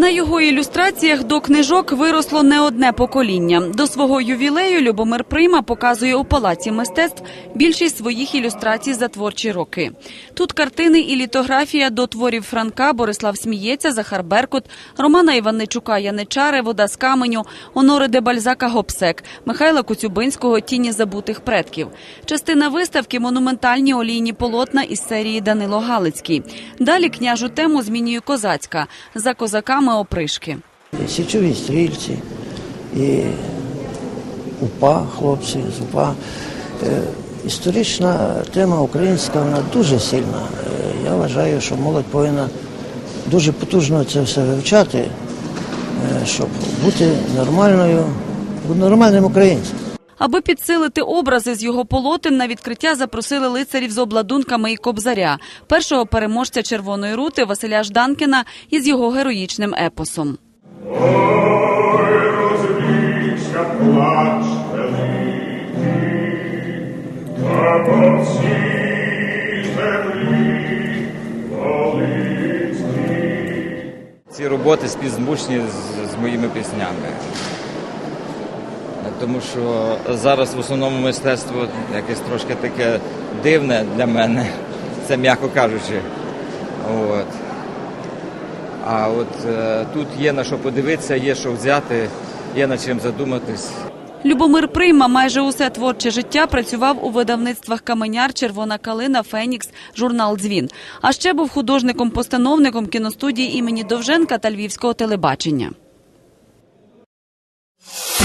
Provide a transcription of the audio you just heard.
На його ілюстраціях до книжок виросло не одне покоління. До свого ювілею Любомир Прима показує у палаці мистецтв більшість своїх ілюстрацій за творчі роки. Тут картини і літографія до творів Франка, Борислав Смієця, Захар Беркут, Романа Іванничука Яничари, Вода з каменю, Онори де Бальзака Гопсек, Михайла Коцюбинського Тіні забутих предків. Частина виставки монументальні олійні полотна із серії Данило Галицький. Далі княжу тему змінює козацька за козаками опришки. Січові стрільці, і УПА, хлопці з УПА. Е, Історична тема українська вона дуже сильна. Е, Я вважаю, що молодь повинна дуже потужно це все вивчати, е, щоб бути нормальною, нормальним українцем. Аби підсилити образи з його полотен, на відкриття запросили лицарів з обладунками і кобзаря, першого переможця червоної рути Василя Жданкіна із його героїчним епосом. Ці роботи співзвучні з, з моїми піснями. Тому що зараз в основному мистецтво якесь трошки таке дивне для мене, це м'яко кажучи. От. А от е, тут є на що подивитися, є що взяти, є над чим задуматись. Любомир Прийма майже усе творче життя працював у видавництвах Каменяр, Червона калина, Фенікс, журнал Дзвін. А ще був художником-постановником кіностудії імені Довженка та Львівського телебачення.